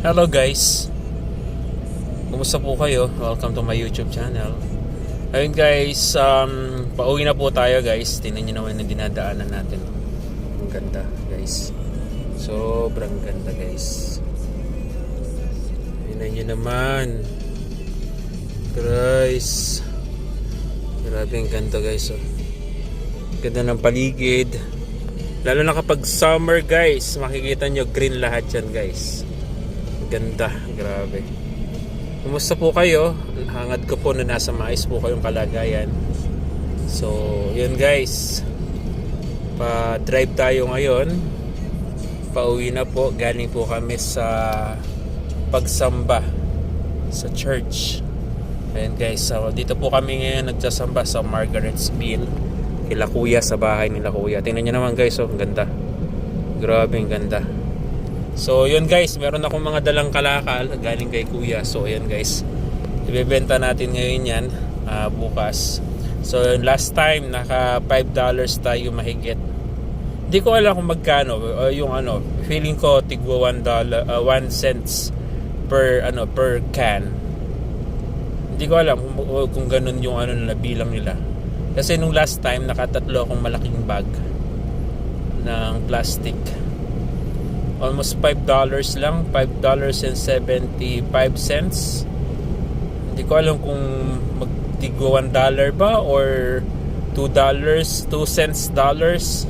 Hello guys. Kumusta po kayo? Welcome to my YouTube channel. Ayun guys, um, pauwi na po tayo guys. Tingnan nyo naman yung dinadaanan natin. Ang ganda guys. Sobrang ganda guys. Tingnan nyo naman. Guys. Grabe ang ganda guys oh. Ganda ng paligid. Lalo na kapag summer guys, makikita nyo green lahat yan guys. Ganda, grabe. Kumusta po kayo? Hangad ko po na nasa maayos po kayong kalagayan. So, yun guys. Pa-drive tayo ngayon. Pauwi na po. Galing po kami sa pagsamba sa church. Ayan guys, so dito po kami ngayon nagsasamba sa Margaretsville kila kuya sa bahay nila kuya. Tingnan nyo naman guys, oh, ang ganda. Grabe, ang ganda. So, yun guys, meron akong mga dalang kalakal galing kay kuya. So, yun guys, ibebenta natin ngayon yan ah, bukas. So, last time, naka $5 tayo mahigit. Hindi ko alam kung magkano, uh, yung ano, feeling ko tigwa $1, uh, 1 cents per, ano, per can. Hindi ko alam kung, kung ganun yung ano na bilang nila. Kasi nung last time, nakatatlo akong malaking bag ng plastic. Almost $5 lang. $5.75. Hindi ko alam kung magtigwa $1 ba or $2, 2 cents dollars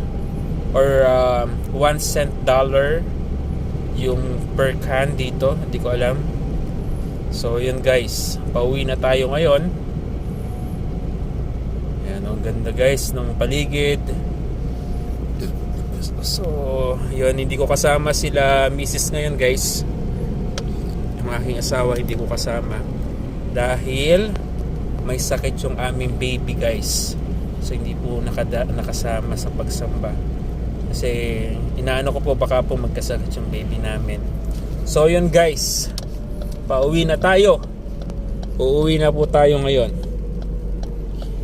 or uh, 1 cent dollar yung per can dito. Hindi ko alam. So, yun guys. Pauwi na tayo ngayon. Ayan, ang ganda guys ng paligid. So, yun, hindi ko kasama sila misis ngayon guys. Yung aking asawa hindi ko kasama. Dahil may sakit yung aming baby guys. So, hindi po nakada, nakasama sa pagsamba. Kasi, inaano ko po baka po magkasakit yung baby namin. So, yun guys. Pauwi na tayo. Uuwi na po tayo ngayon.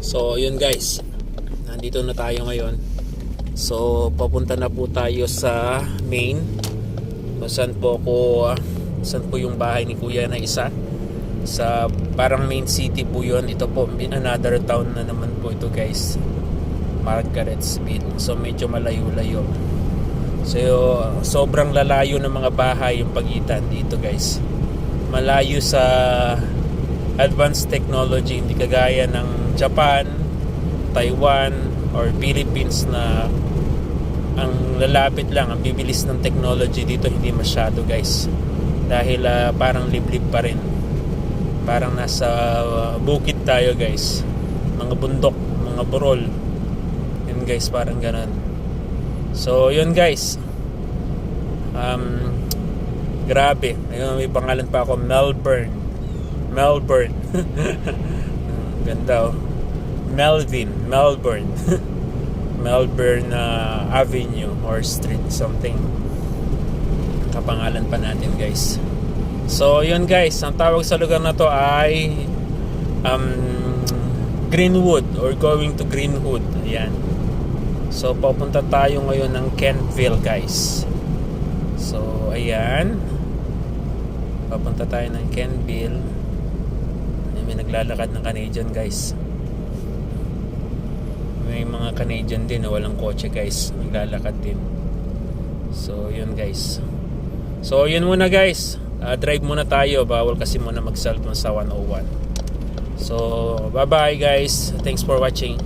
So, yun guys. Nandito na tayo ngayon. So, papunta na po tayo sa main. Kung po ako, ah, saan po yung bahay ni Kuya na isa. Sa parang main city po yun. Ito po, another town na naman po ito guys. Margaretsville. So, medyo malayo-layo. So, sobrang lalayo ng mga bahay yung pagitan dito guys. Malayo sa advanced technology, hindi kagaya ng Japan, Taiwan, or Philippines na ang lalapit lang, ang bibilis ng technology dito hindi masyado guys. Dahil ah, parang liblib pa rin. Parang nasa ah, bukid tayo guys. Mga bundok, mga burol. Yun guys, parang ganun. So, yun guys. Um, grabe. Ayun, may pangalan pa ako, Melbourne. Melbourne. Ganda oh. Melvin, Melbourne. Melbourne uh, Avenue or Street something. Kapangalan pa natin guys. So yun guys, ang tawag sa lugar na to ay um, Greenwood or going to Greenwood. Ayan. So papunta tayo ngayon ng Kentville guys. So ayan. Papunta tayo ng Kentville. May naglalakad ng Canadian guys may mga Canadian din na walang kotse guys. Naglalakad din. So yun guys. So yun muna guys. Uh, drive muna tayo. Bawal kasi muna mag cellphone sa 101 so bye bye guys. Thanks for watching